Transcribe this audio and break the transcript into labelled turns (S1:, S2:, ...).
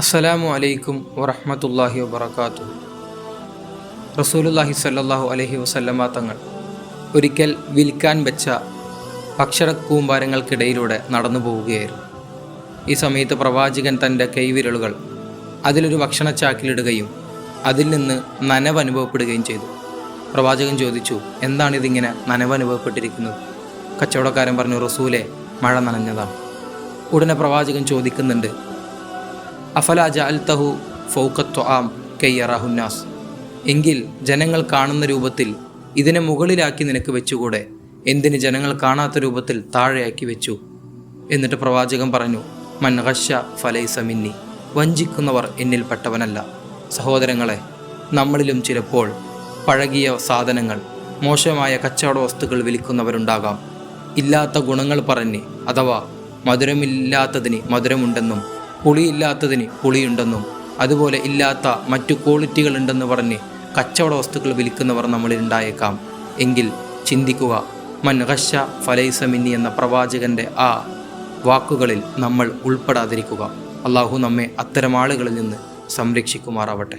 S1: അസ്സലാമു അലൈക്കും വറഹമത്തല്ലാഹി വബർക്കാത്തു റസൂലുള്ളാഹി സ്വല്ലല്ലാഹു അലൈഹി വസല്ലമ തങ്ങൾ ഒരിക്കൽ വിൽക്കാൻ വെച്ച ഭക്ഷണക്കൂമ്പാരങ്ങൾക്കിടയിലൂടെ നടന്നു പോവുകയായിരുന്നു. ഈ സമയത്ത് പ്രവാചകൻ തന്റെ കൈവിരലുകൾ അതിലൊരു ഭക്ഷണച്ചാക്കിലിടുകയും അതിൽ നിന്ന് നനവ് അനുഭവപ്പെടുകയും ചെയ്തു. പ്രവാചകൻ ചോദിച്ചു എന്താണിതിങ്ങനെ നനവ് അനുഭവപ്പെട്ടിരിക്കുന്നത്? കച്ചവടക്കാരൻ പറഞ്ഞു റസൂലെ മഴ നനഞ്ഞതാണ്. ഉടനെ പ്രവാചകൻ ചോദിക്കുന്നുണ്ട് അഫല ജഅൽതഹു ഫൗഖത്തു ആം കയ്യറാഹുന്നാസ് എങ്കിൽ ജനങ്ങൾ കാണുന്ന രൂപത്തിൽ ഇതിനെ മുകളിലാക്കി നിനക്ക് വെച്ചുകൂടെ? എന്തിന് ജനങ്ങൾ കാണാത്ത രൂപത്തിൽ താഴെയാക്കി വെച്ചു? എന്നിട്ട് പ്രവാചകൻ പറഞ്ഞു മൻ ഹഷ ഫലൈസ മിന്നി. വഞ്ചിക്കുന്നവർ എന്നിൽപ്പെട്ടവനല്ല സഹോദരങ്ങളെ നമ്മളിലും ചിലപ്പോൾ പഴകിയ സാധനങ്ങൾ മോശമായ കച്ചവട വസ്തുക്കൾ വിൽക്കുന്നവരുണ്ടാകാം. ഇല്ലാത്ത ഗുണങ്ങൾ പറഞ്ഞ് അഥവാ മധുരമില്ലാത്തതിന് മധുരമുണ്ടെന്നും പുളിയില്ലാത്തതിന് പുളിയുണ്ടെന്നും അതുപോലെ ഇല്ലാത്ത മറ്റു ക്വാളിറ്റികൾ ഉണ്ടെന്ന് പറഞ്ഞ് കച്ചവട വസ്തുക്കൾ വിൽക്കുന്നവർ നമ്മളിൽ ഉണ്ടായേക്കാം. എങ്കിൽ ചിന്തിക്കുക മൻ മൻഹഷ ഫലൈസമിന്നി എന്ന പ്രവാചകന്റെ ആ വാക്കുകളിൽ നമ്മൾ ഉൾപ്പെടാതിരിക്കുക. അള്ളാഹു നമ്മെ അത്തരം ആളുകളിൽ നിന്ന് സംരക്ഷിക്കുമാറാവട്ടെ.